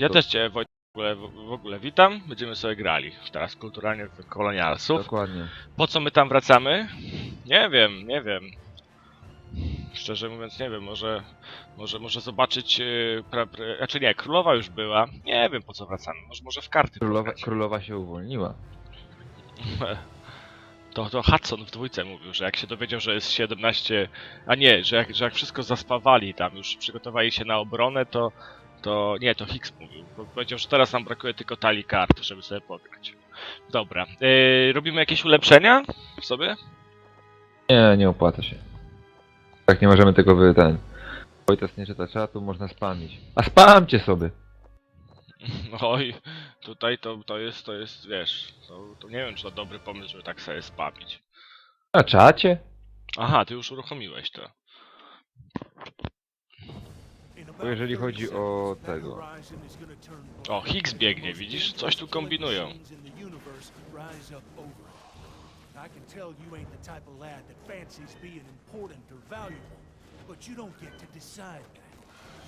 Ja też cię Wojtek, w ogóle, w ogóle witam. Będziemy sobie grali teraz kulturalnie w kolonialsów. Dokładnie. Po co my tam wracamy? Nie wiem, nie wiem. Szczerze mówiąc nie wiem, może, może, może zobaczyć, yy, pra, pra, znaczy nie, królowa już była. Nie wiem po co wracamy, może, może w karty Królowa, pograć. królowa się uwolniła. To, to Hudson w dwójce mówił, że jak się dowiedział, że jest 17, a nie, że jak, że jak wszystko zaspawali tam, już przygotowali się na obronę, to, to nie, to Hicks mówił. Bo powiedział, że teraz nam brakuje tylko talii kart, żeby sobie pograć. Dobra, yy, robimy jakieś ulepszenia sobie? Nie, nie opłaca się. Tak, nie możemy tego wy... ten... Wojtas nie czyta czatu, można spamić. A spamcie sobie! Oj, tutaj to, to jest, to jest, wiesz, to, to nie wiem, czy to dobry pomysł, żeby tak sobie spapić. Na czacie? Aha, ty już uruchomiłeś to. Bo jeżeli chodzi o tego... O, Higgs biegnie, widzisz? Coś tu kombinują. I can tell you ain't the type of lad that fancies being important or valuable, but you don't get to decide that.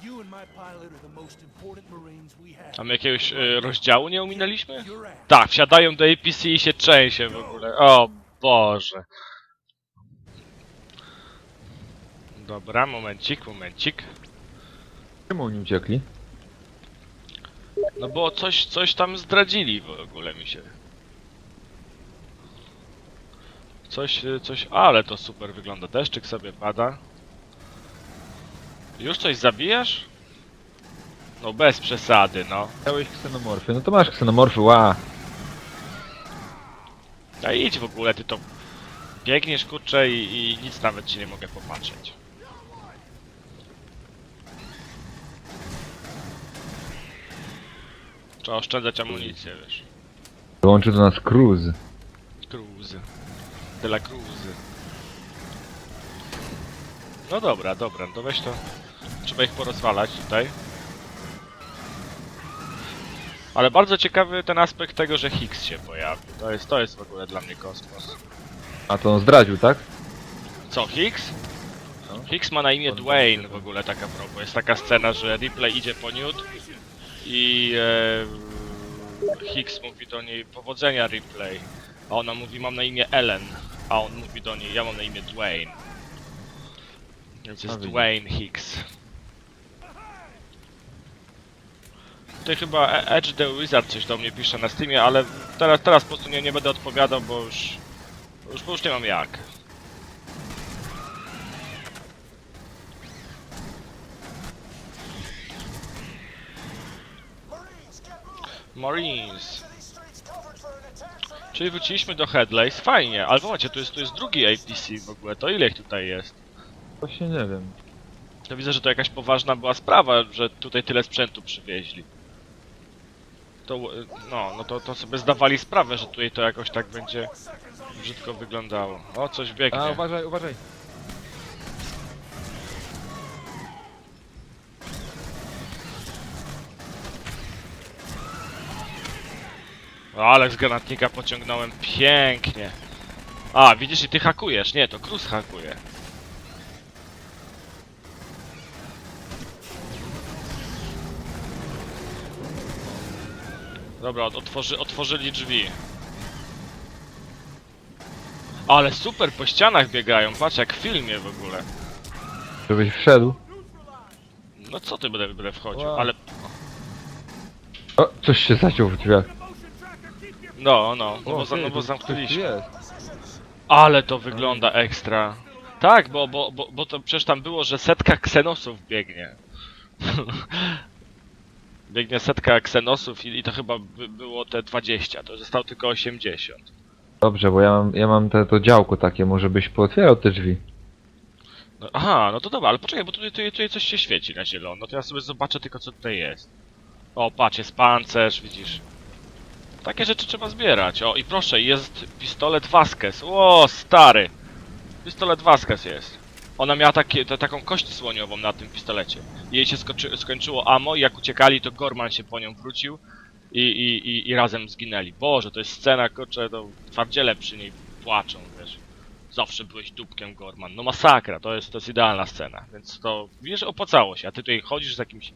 You and my pilot are the most important Marines we have. My jakiegoś y, rozdziału nie ominęliśmy? Tak, wsiadają do APC i się trzęsie w ogóle. O Boże. Dobra, momencik, momencik. Czemu oni uciekli? No bo coś, coś tam zdradzili w ogóle mi się. Coś, y, coś, ale to super wygląda. Deszczyk sobie pada. Już coś zabijasz? No bez przesady, no. Chciałeś ksenomorfy, no to masz ksenomorfy, ła! A idź w ogóle, ty to biegniesz kurczę i, i nic nawet ci nie mogę popatrzeć. Trzeba oszczędzać amunicję, wiesz. Dołączy do nas Cruz. Cruzy. De la Cruzy. No dobra, dobra, to weź to. Trzeba ich porozwalać tutaj. Ale bardzo ciekawy ten aspekt tego, że Higgs się pojawił. To jest, to jest w ogóle dla mnie kosmos. A to on zdradził, tak? Co, Higgs? No. Higgs ma na imię Dwayne w ogóle taka propos. Jest taka scena, że Ripley idzie po Newt i e, Higgs mówi do niej powodzenia Ripley. A ona mówi mam na imię Ellen. A on mówi do niej ja mam na imię Dwayne. Więc jest widzisz. Dwayne Higgs. Tutaj chyba E- Edge the Wizard coś do mnie pisze na Steamie, ale teraz, teraz po prostu nie, nie będę odpowiadał, bo już, już, bo już nie mam jak. Marines. Czyli wróciliśmy do Headlays, fajnie, ale zobaczcie, tu jest, tu jest drugi APC w ogóle, to ile ich tutaj jest? Właśnie nie wiem. To widzę, że to jakaś poważna była sprawa, że tutaj tyle sprzętu przywieźli. To, no, no to, to sobie zdawali sprawę, że tutaj to jakoś tak będzie brzydko wyglądało. O, coś A, biegnie. uważaj, uważaj! Ale z granatnika pociągnąłem pięknie. A, widzisz, i ty hakujesz. Nie, to Cruz hakuje. Dobra, otworzy, otworzyli drzwi. Ale super, po ścianach biegają. Patrz, jak w filmie w ogóle. Żebyś wszedł. No co ty będę, będę wchodził, Wow. ale... O, coś się zaciął w drzwiach. No, no, no, bo, za, no bo zamknęliśmy. Ale to wygląda ekstra. Tak, bo, bo, bo, bo to przecież tam było, że setka ksenosów biegnie. biegnie setka ksenosów i, i to chyba by było te 20, to zostało tylko 80. Dobrze, bo ja mam, ja mam te, to działko takie, może byś pootwierał te drzwi. No, aha, no to dobra, ale poczekaj, bo tutaj, tutaj, tutaj coś się świeci na zielono, to ja sobie zobaczę tylko co tutaj jest. O, patrz, jest pancerz, widzisz. Takie rzeczy trzeba zbierać. O, i proszę, jest pistolet Vasquez. O, stary! Pistolet Vasquez jest. Ona miała takie, te, taką kość słoniową na tym pistolecie. Jej się skoczy, skończyło ammo i jak uciekali, to Gorman się po nią wrócił i, i, i, i razem zginęli. Boże, to jest scena, kurczę, to twardziele przy niej płaczą, wiesz. Zawsze byłeś dupkiem, Gorman. No masakra, to jest, to jest idealna scena, więc to, wiesz, opłacało się, a ty tutaj chodzisz z jakimś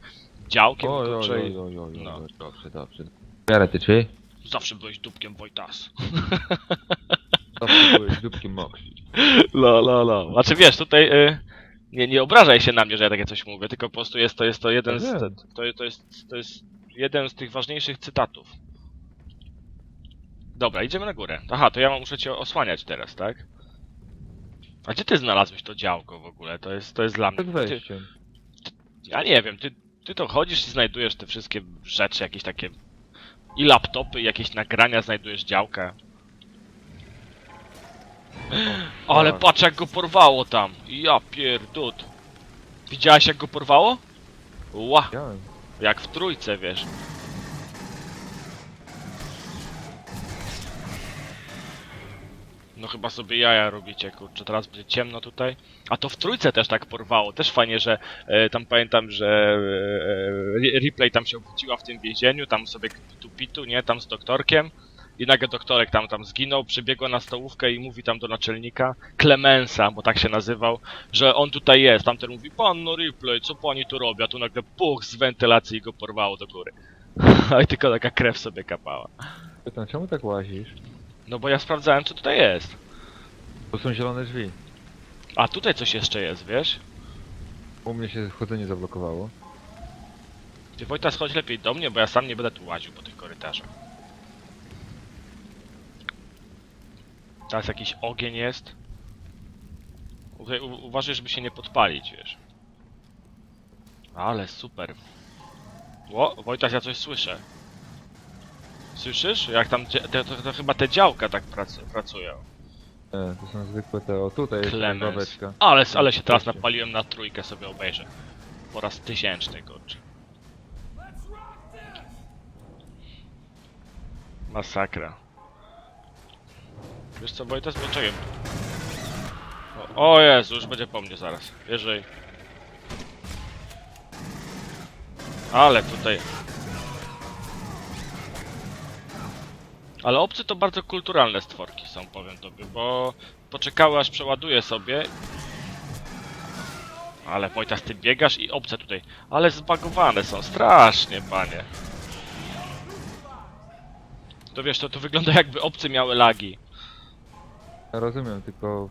działkiem, Oj, oj, kurczę, oj, i oj, oj, no. oj, dobrze, dobrze. W miarę ty czy? Zawsze byłeś dupkiem Wojtas. Zawsze byłeś dupkiem moksi. Lo, lo, lo. Znaczy wiesz, tutaj y, nie, nie obrażaj się na mnie, że ja takie coś mówię, tylko po prostu jest to, jest to jeden z, to, to, jest, to jest jeden z tych ważniejszych cytatów. Dobra, idziemy na górę. Aha, to ja mam- muszę cię osłaniać teraz, tak? A gdzie ty znalazłeś to działko w ogóle? To jest, to jest dla mnie. Przed Ty, wejściem. ja nie wiem, ty, ty to chodzisz i znajdujesz te wszystkie rzeczy, jakieś takie. I laptopy, i jakieś nagrania, znajdujesz działka. Ale tak. patrz jak go porwało tam. Ja pierdut. Widziałeś jak go porwało? Ła, Widziałem. jak w trójce, wiesz. No chyba sobie jaja robicie, kurczę, teraz będzie ciemno tutaj. A to w trójce też tak porwało, też fajnie, że e, tam pamiętam, że e, Ri- Ripley tam się obudziła w tym więzieniu, tam sobie pitu pitu, nie, tam z doktorkiem. I nagle doktorek tam tam zginął, przybiegła na stołówkę i mówi tam do naczelnika, Clemensa, bo tak się nazywał, że on tutaj jest. Tamten mówi, panno Ripley, co pani tu robi? A tu nagle puch z wentylacji i go porwało do góry. I tylko taka krew sobie kapała. Pytam, czemu tak łazisz? No bo ja sprawdzałem, co tutaj jest. To są zielone drzwi. A tutaj coś jeszcze jest, wiesz? U mnie się chodzenie zablokowało. Ty Wojtas, chodź lepiej do mnie, bo ja sam nie będę tu łaził po tych korytarzach. Teraz jakiś ogień jest. U- Uważaj, żeby się nie podpalić, wiesz. Ale super. O, Wojtas, ja coś słyszę. Słyszysz? Jak tam, dzie- to, to, to chyba te działka tak prac, pracują. E, to są zwykłe te, o tutaj jest Clemens. babeczka. Ale, ale się teraz napaliłem na trójkę, sobie obejrzę. Po raz tysięczny, kurczę. Masakra. Wiesz co, Wojtas, bo czekaj. O, o Jezu, już będzie po mnie zaraz. Jeżeli... Ale tutaj... Ale obcy to bardzo kulturalne stworki są, powiem tobie, bo poczekały aż przeładuje sobie. Ale Wojtas, ty biegasz i obce tutaj. Ale zbagowane są, strasznie, panie. To wiesz, to, to wygląda jakby obcy miały lagi. Ja rozumiem, tylko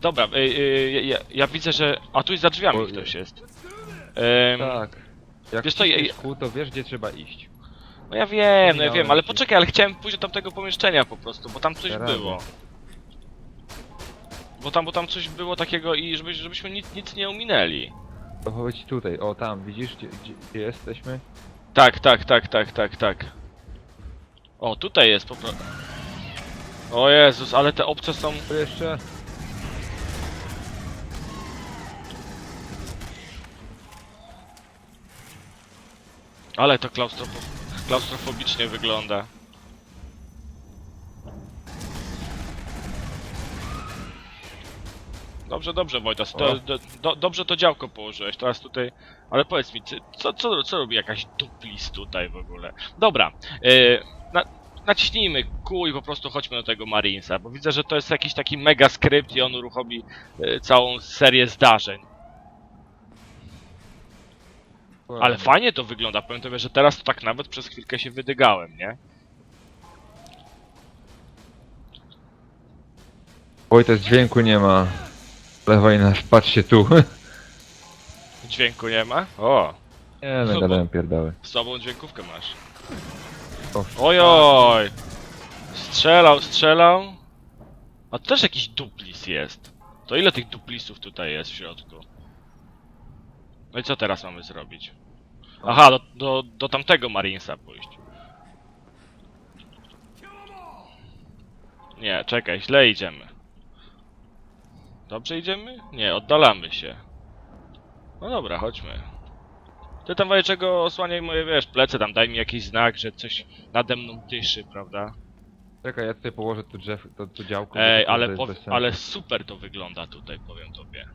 Dobra, y, y, ja, ja widzę, że... A tu za drzwiami O, ktoś jest. Ym, tak. Jak Wiesz co, ja- kół, to wiesz gdzie trzeba iść. No ja wiem, no ja wiem, ale poczekaj, ale chciałem pójść do tamtego pomieszczenia po prostu, bo tam coś radę. było. Bo tam, bo tam coś było takiego i żeby, żebyśmy nic, nic nie ominęli. To chodź tutaj, o tam, widzisz gdzie, gdzie, gdzie jesteśmy? Tak, tak, tak, tak, tak, tak. O, tutaj jest po prostu. O Jezus, ale te obce są... Tu jeszcze? Ale to klaustrofo... klaustrofobicznie wygląda. Dobrze, dobrze Wojtas, do, do, dobrze to działko położyłeś, teraz tutaj... Ale powiedz mi, czy- co, co, co robi jakaś duplis tutaj w ogóle? Dobra, yy, na, naciśnijmy kół i po prostu chodźmy do tego Marinesa, bo widzę, że to jest jakiś taki mega skrypt i on uruchomi yy, całą serię zdarzeń. Ale fajnie to wygląda, powiem tobie, że teraz to tak nawet przez chwilkę się wydygałem, nie? Oj, to dźwięku nie ma. Lewaj nas, patrzcie tu. Dźwięku nie ma? O, Nie, no gadałem pierdały. słabą dźwiękówkę masz. O, Ojoj! Strzelał, strzelał. A to też jakiś duplis jest. To ile tych duplisów tutaj jest w środku? No i co teraz mamy zrobić? Aha, do, do, do tamtego Marinesa pójść. Nie, czekaj, źle idziemy. Dobrze idziemy? Nie, oddalamy się. No dobra, chodźmy. Ty tam czego osłaniaj moje, wiesz, plecy, tam daj mi jakiś znak, że coś nade mną dyszy, prawda? Czekaj, ja tutaj położę tu drzew, to, tu działko. Ej, ale, pow- ale super to wygląda tutaj, powiem tobie.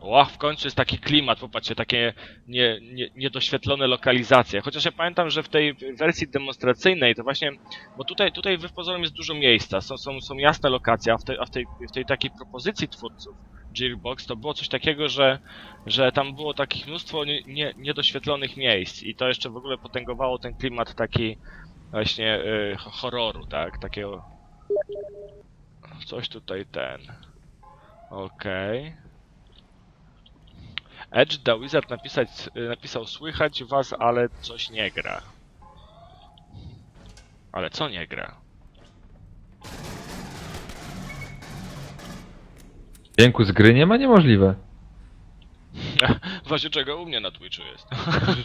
Ła, w końcu jest taki klimat, popatrzcie, takie nie, nie, niedoświetlone lokalizacje. Chociaż ja pamiętam, że w tej wersji demonstracyjnej to właśnie, bo tutaj, tutaj w pozorom jest dużo miejsca, są, są, są jasne lokacje, a w tej, a w tej, w tej takiej propozycji twórców Gearbox, to było coś takiego, że, że tam było takich mnóstwo nie, nie, niedoświetlonych miejsc i to jeszcze w ogóle potęgowało ten klimat taki właśnie y, ho- horroru, tak? Takiego... Coś tutaj ten... Okej. Edge the Wizard napisać, y, napisał słychać was, ale coś nie gra. Ale co nie gra? Dźwięku z gry nie ma? Niemożliwe. Właśnie czego u mnie na Twitchu jest.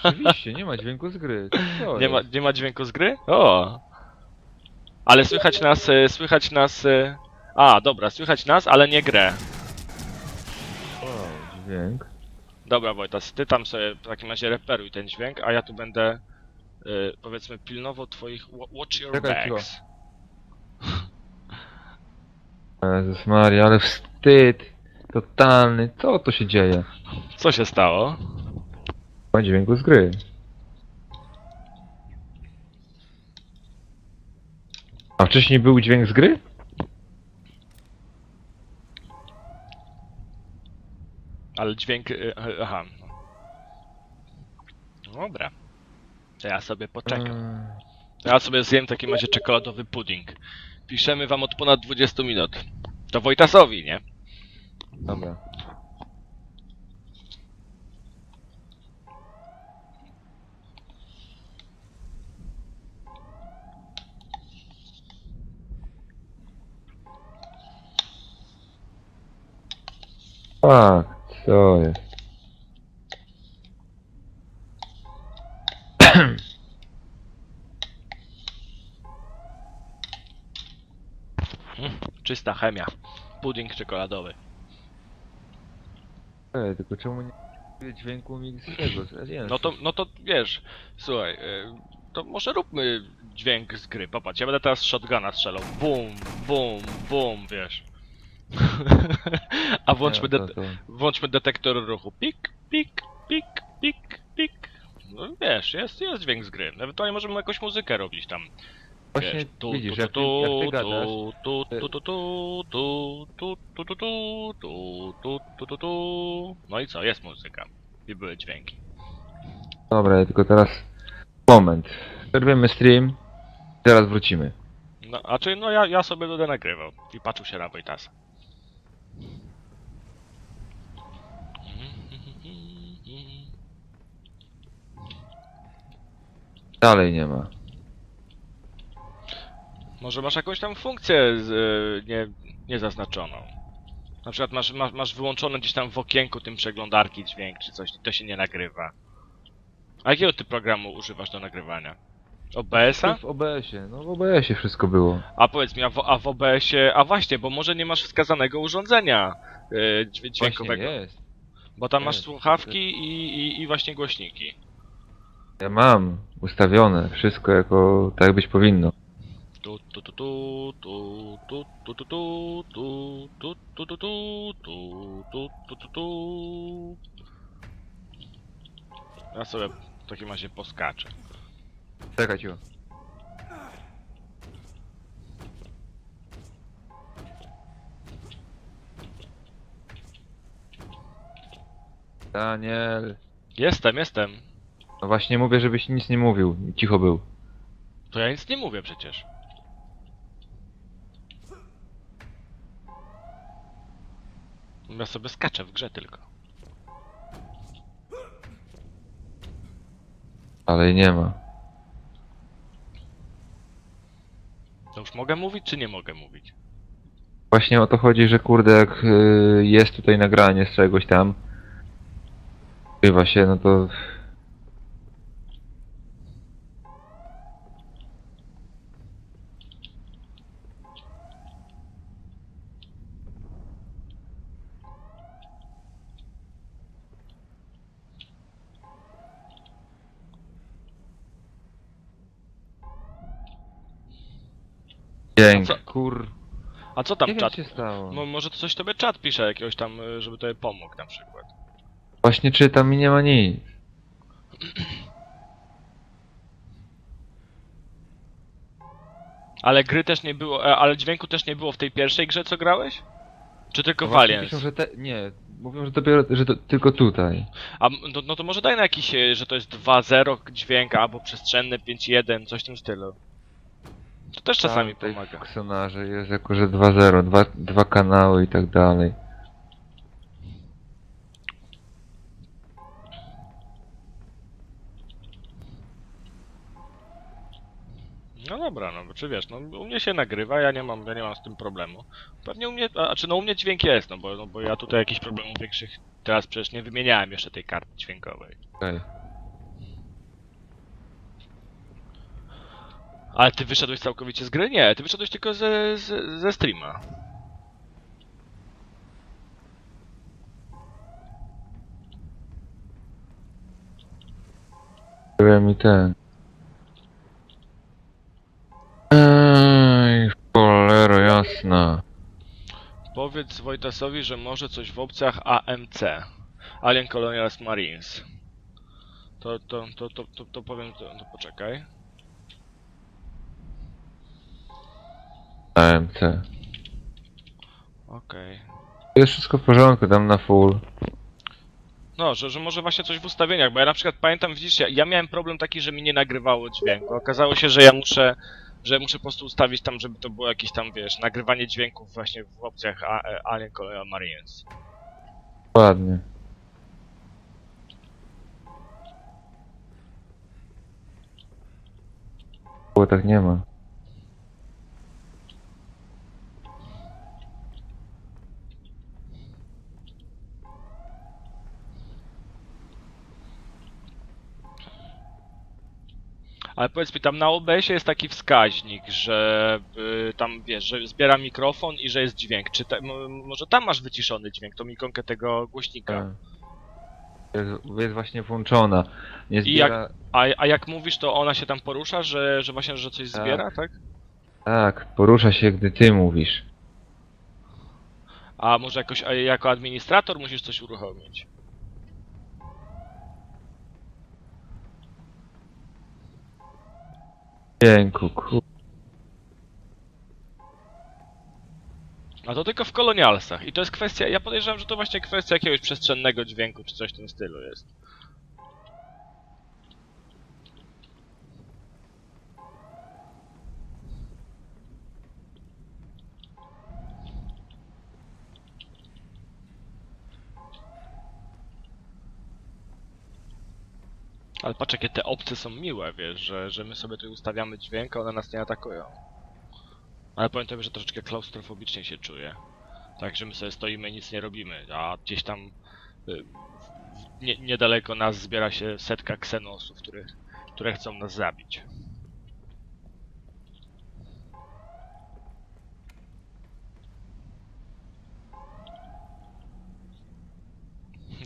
Rzeczywiście, nie ma dźwięku z gry. Co Nie ma, nie ma dźwięku z gry? O! Ale słychać nas, y, słychać nas... y, A, dobra, słychać nas, ale nie grę. O, dźwięk. Dobra Wojtas, ty tam sobie w takim razie reperuj ten dźwięk, a ja tu będę y, powiedzmy pilnował twoich wa- watch your Czekaj, backs. Jezus Maria, ale wstyd. Totalny. Co to się dzieje? Co się stało? Ma dźwięku z gry. A wcześniej był dźwięk z gry? Ale dźwięk... y, y, aha. Dobra. To ja sobie poczekam. Eee, Ja sobie zjem w takim razie czekoladowy pudding. Piszemy wam od ponad 20 minut. To Wojtasowi, nie? Dobra. A, co jest? Czysta chemia. Pudding czekoladowy. Ej, tylko czemu nie czuję dźwięku mi z tego? z Aliensa? No to, no to wiesz, słuchaj, y, to może róbmy dźwięk z gry. Popatrz, ja będę teraz z shotguna strzelał. Bum, bum, bum, wiesz. A włączmy, Nie, to- włączmy detektor ruchu. Pik, pik, pik, pik, pik. No wiesz, jest, jest dźwięk z gry. Ewentualnie możemy jakąś muzykę robić tam. Właśnie Wiesz, tu, widzisz, tu, jak ty, tu, jak ty tu, gadasz, tu, tu, tu, tu, tu, tu, tu, tu, tu, tu, tu, tu, tu, tu. No i co, jest muzyka. I były dźwięki. Dobra, tylko teraz... Moment. Przerwiemy stream. Zaraz wrócimy. No, a czy no ja, ja sobie będę nagrywał i patrzył się na Wojtasa. Dalej nie ma. Może masz jakąś tam funkcję z, e, nie, niezaznaczoną. Na przykład masz, masz, masz wyłączone gdzieś tam w okienku tym przeglądarki dźwięk czy coś, to się nie nagrywa. A jakiego ty programu używasz do nagrywania? OBS-a? W OBS-ie, no w OBS-ie wszystko było. A powiedz mi, a w, a w OBS-ie, a właśnie, bo może nie masz wskazanego urządzenia dźwię- dźwiękowego. Właśnie jest. Bo tam masz jest. słuchawki i, i, i właśnie głośniki. Ja mam ustawione wszystko jako tak być powinno. Tu tu tu tu tu tu tu tu tu tu tu tu tu tu tu tu tu tu tu Ja sobie w takim razie poskaczę. Czekaj cicho. Daniel. Jestem, jestem. No właśnie mówię, żebyś nic nie mówił. Cicho był. To ja nic nie mówię przecież. Ja sobie skaczę w grze tylko. Ale nie ma. To już mogę mówić, czy nie mogę mówić? Właśnie o to chodzi, że kurde, jak y, jest tutaj nagranie z czegoś tam, chyba się, no to... Dzięk, A co- kur... A co tam Nie wiem, czat? co się stało. Mo- może to coś tobie czat pisze jakiegoś tam, y, żeby tobie pomógł na przykład. Właśnie czytam i nie ma nic. Ale gry też nie było, e, ale dźwięku też nie było w tej pierwszej grze, co grałeś? Czy tylko No właśnie? Piszą, że te... Nie, mówią, że dopiero, że to tylko tutaj. A m- no, no to może daj na jakiś, e, że to jest 2.0 dźwięk, albo przestrzenny 5.1, coś w tym stylu. To też czasami tutaj pomaga. W jest jako, że 2.0, dwa, dwa kanały i tak dalej. No dobra, no czy wiesz, no u mnie się nagrywa, ja nie mam, ja nie mam z tym problemu. Pewnie u mnie, a czy no u mnie dźwięk jest, no bo, no bo ja tutaj jakichś problemów większych teraz przecież nie wymieniałem jeszcze tej karty dźwiękowej. Okej. Ale ty wyszedłeś całkowicie z gry? Nie, ty wyszedłeś tylko ze, ze, ze streama. Byłem mi ten. Ej, cholero jasna. Powiedz Wojtasowi, że może coś w opcjach AMC. Alien Colonials Marines. To, to, to, to, to, to powiem, to, to poczekaj. AMC. Okej. Jest wszystko w porządku, dam na full. No, że, że może właśnie coś w ustawieniach, bo ja na przykład pamiętam, widzisz, ja, ja miałem problem taki, że mi nie nagrywało dźwięku. Okazało się, że ja muszę, że muszę po prostu ustawić tam, żeby to było jakieś tam, wiesz, nagrywanie dźwięków właśnie w opcjach A, e, Alien Colonial Marines. Ładnie. Bo tak nie ma. Ale powiedz mi, tam na OBS-ie jest taki wskaźnik, że y, tam, wiesz, że zbiera mikrofon i że jest dźwięk. Czy te, m- może tam masz wyciszony dźwięk, tą ikonkę tego głośnika? Tak. Jest, jest właśnie włączona. Nie I jak- zbiera... A, a jak mówisz, to ona się tam porusza, że, że właśnie, że coś Tak. zbiera, tak? Tak, porusza się, gdy ty mówisz. A może jakoś a jako administrator musisz coś uruchomić? Dzięku, ku... A to tylko w kolonialsach. I to jest kwestia, ja podejrzewam, że to właśnie kwestia jakiegoś przestrzennego dźwięku, czy coś w tym stylu jest. Ale patrz jakie te opcje są miłe, wiesz, że, że my sobie tu ustawiamy dźwięk, a one nas nie atakują. Ale powiem tobie, że troszeczkę klaustrofobicznie się czuję. Tak, że my sobie stoimy i nic nie robimy, a gdzieś tam y, nie, niedaleko nas zbiera się setka ksenosów, których, które chcą nas zabić.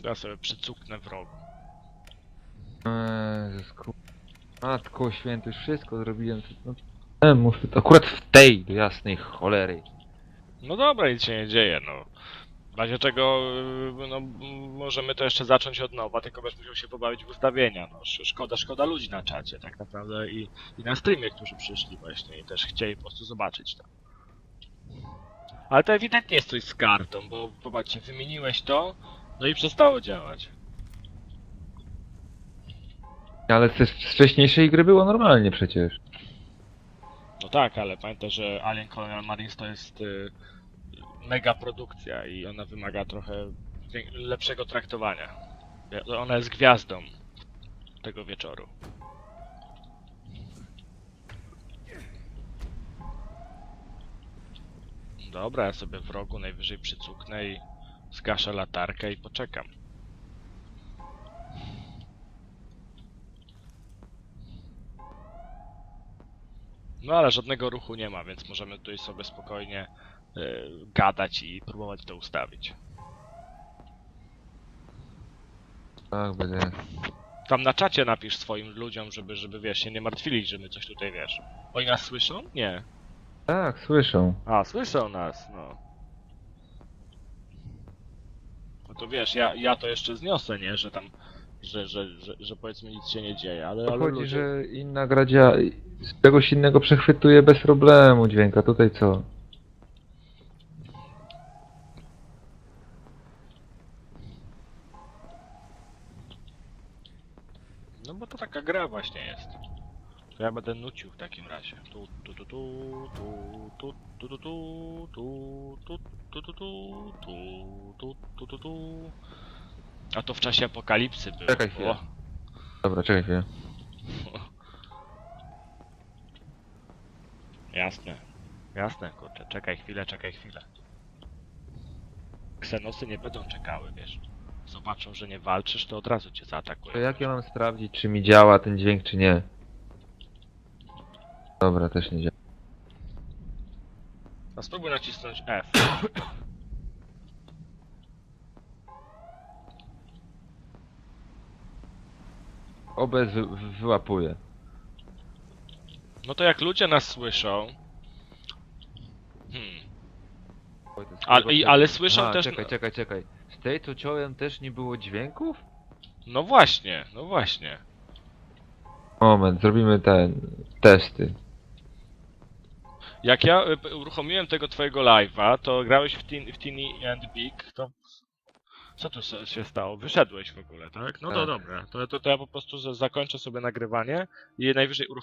Ja sobie przycuknę w. Jezus, ku... Matko święty, wszystko zrobiłem. No, muszę... Akurat w tej, jasnej cholery. No dobra, nic się nie dzieje, no. W razie czego, y, no, możemy to jeszcze zacząć od nowa, tylko będziesz musiał się pobawić w ustawienia, no. Sz- Szkoda, szkoda ludzi na czacie, tak naprawdę, i, i na streamie, którzy przyszli właśnie i też chcieli po prostu zobaczyć to. Ale to ewidentnie jest coś z kartą, bo popatrzcie, wymieniłeś to, no i przestało działać. Ale z, z wcześniejszej gry było normalnie przecież. No tak, ale pamiętaj, że Alien Colonial Marines to jest y, mega produkcja i ona wymaga trochę lepszego traktowania. Ona jest gwiazdą tego wieczoru. Dobra, ja sobie w rogu najwyżej przycuknę i zgaszę latarkę i poczekam. No ale żadnego ruchu nie ma, więc możemy tutaj sobie spokojnie y, gadać i próbować to ustawić. Tak, będę. Tam na czacie napisz swoim ludziom, żeby, żeby wiesz, się nie martwili, że my coś tutaj wiesz. Oni nas słyszą? Nie. Tak, słyszą. A, słyszą nas, no. No to wiesz, ja, ja to jeszcze zniosę, nie? Że tam, że, że, że, że powiedzmy nic się nie dzieje, ale, ale Chodzi, ludzie... że inna gra działa, z czegoś innego przechwytuje bez problemu dźwięka, tutaj co? No bo to taka gra właśnie jest. To ja będę nucił w takim razie. Tu, tu, tu, tu, tu, tu, tu, tu, tu, tu, tu, tu, tu, tu, tu, tu, tu, tu, tu. A to w czasie apokalipsy było. Czekaj chwilę. O, Dobra, czekaj chwilę. Jasne. Jasne, kurczę. Czekaj chwilę, czekaj chwilę. Ksenosy nie będą czekały, wiesz. Zobaczą, że nie walczysz, to od razu cię To zaatakują. jak ja mam sprawdzić, czy mi działa ten dźwięk, czy nie? Dobra, też nie działa. A spróbuj nacisnąć F. OBS wy, wy, wyłapuje. No to jak ludzie nas słyszą... Hmm. Ale, i, ale słyszą Aha, też... czekaj, czekaj, czekaj. Z tej co ciąłem też nie było dźwięków? No właśnie, no właśnie. Moment, zrobimy ten... testy. Jak ja y, p- uruchomiłem tego twojego live'a, to grałeś w, teen, w Teeny and Big, to... Co tu się stało? Wyszedłeś w ogóle, tak? No to Tak. dobra, to, to, to ja po prostu za- zakończę sobie nagrywanie i najwyżej uruchomię